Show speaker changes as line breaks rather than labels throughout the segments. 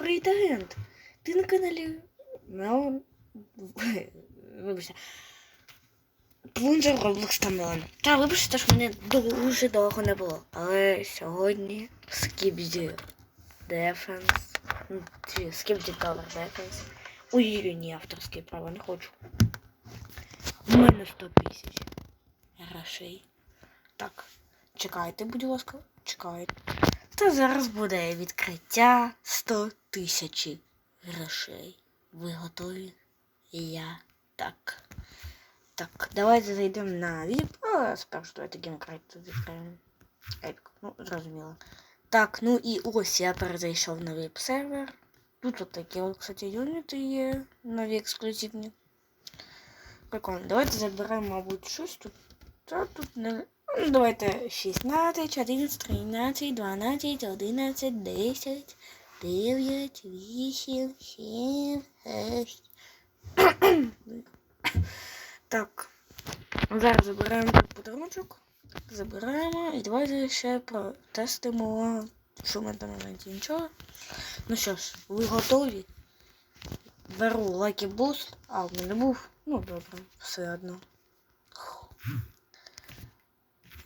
Привіт. Ти на каналі. Ну. Вибачте. Плунжер Roblox Тамелан. Та вибачте, що мене дуже довго не було. Але сьогодні Skibidi Defense. ну, Skibidi Tower Defense. Ой, ні, авторські права не хочу. У мене 100 тисяч грошей. Так, чекайте, будь ласка, чекайте. Та зараз буде відкриття 100 тисяч грошей. Ви готові? Я так. Так, давайте зайдемо на VIP. А, спершу давайте геймкрайт тут відкриємо. Епік, ну, зрозуміло. Так, ну і ось я перезайшов на VIP сервер. Тут от такі от, кстати, юніти є нові ексклюзивні. Прикольно. Давайте заберемо, мабуть, щось тут. Та тут не. Ну, давайте 16, 11, 13, 12, 11, 10, 9, 8, 7, 6. Так. Зараз забираємо тут подарунок. Забираємо і давайте ще протестимо, що ми там не нічого. Ну що ж, ви готові? Беру Lucky Boost. А, в мене був. Ну добре, все одно.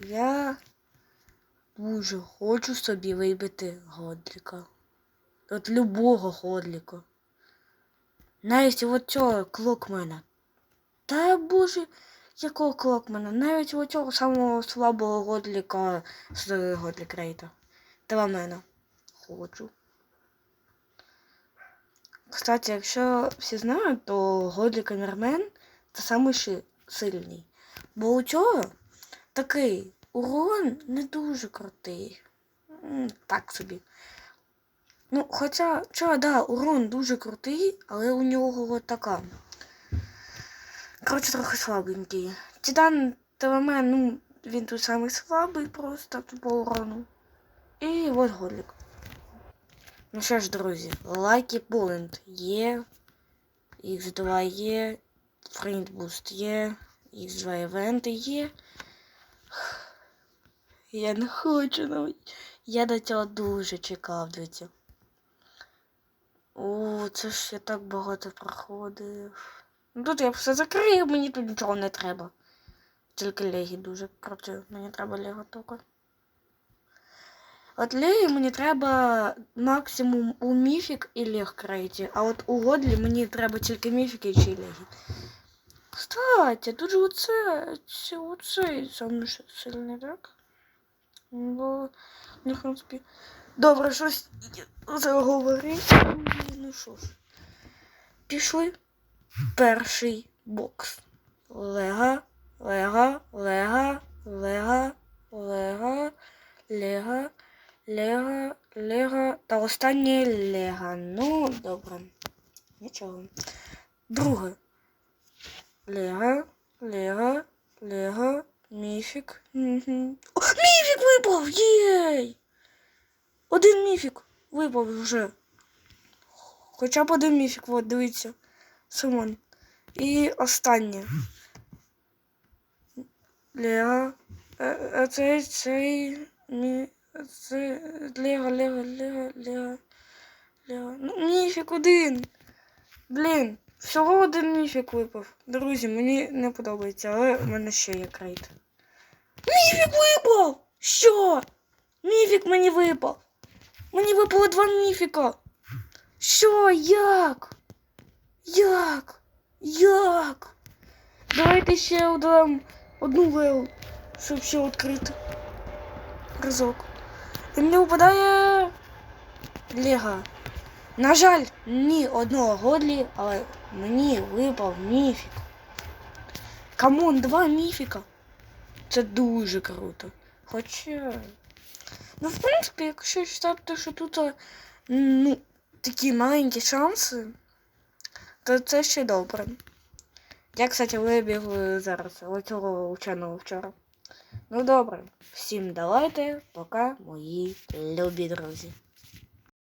Я дуже хочу собі вибити годліка. От любого годліка. Навіть от цього клокмена. Та боже, якого клокмена? Навіть от цього самого слабого годліка з годлік рейта. Теламена. Хочу. Кстати, якщо всі знають, то Годлік Камермен це самий сильний. Бо у цього такий урон не дуже крутий. Так собі. Ну, хоча, чого, да, урон дуже крутий, але у нього от така. Коротше, трохи слабенький. Титан Телемен, ну, він тут самий слабий просто по урону. І от Годлік. Ну що ж, друзі, лайки Poland є, X2 є, Friend є, X2 івенти є. Я не хочу навіть. Я до цього дуже чекав, друзі. Це ж я так багато проходив. Ну тут я все закрию, мені тут нічого не треба. Тільки легі дуже круті. Мені треба лего тільки. От Леї мені треба максимум у міфік і лег крейті, а от у Годлі мені треба тільки міфіки чи легі. Кстати, тут же оце, це, оцей саме сильний, так? Бо, ну, в принципі, добре, щось заговорить. Ну що ж, пішли. Перший бокс. Лега, лега, лега, лега, лега, лега. Лего, Лего та останнє Лего. Ну, добре. Нічого. Друге. Лего, Лего, Лего, міфік. Міфік випав! Єй! Один міфік випав вже. Хоча б один міфік, от, дивіться. Симон. І останнє. Лего. Е, е, Цей, цей, мі... Це Лего, Лего, Лего, Лего, Лего. Ну, міфік один. Блін, всього один міфік випав. Друзі, мені не подобається, але в мене ще є крейт. Міфік випав! Що? Міфік мені випав. Мені випало два міфіка. Що? Як? Як? Як? Давайте ще одам одну леву, щоб ще відкрити. Разок. І мені випадає Лего. На жаль, ні одного годлі, але мені випав міфік. Камон, два міфіка. Це дуже круто. Хоча. Ну, в принципі, якщо читати, що тут ну, такі маленькі шанси, то це ще добре. Я, кстати, вибіг е, зараз цього вченого вчора. Ну добре, всім давайте, пока, мої любі друзі.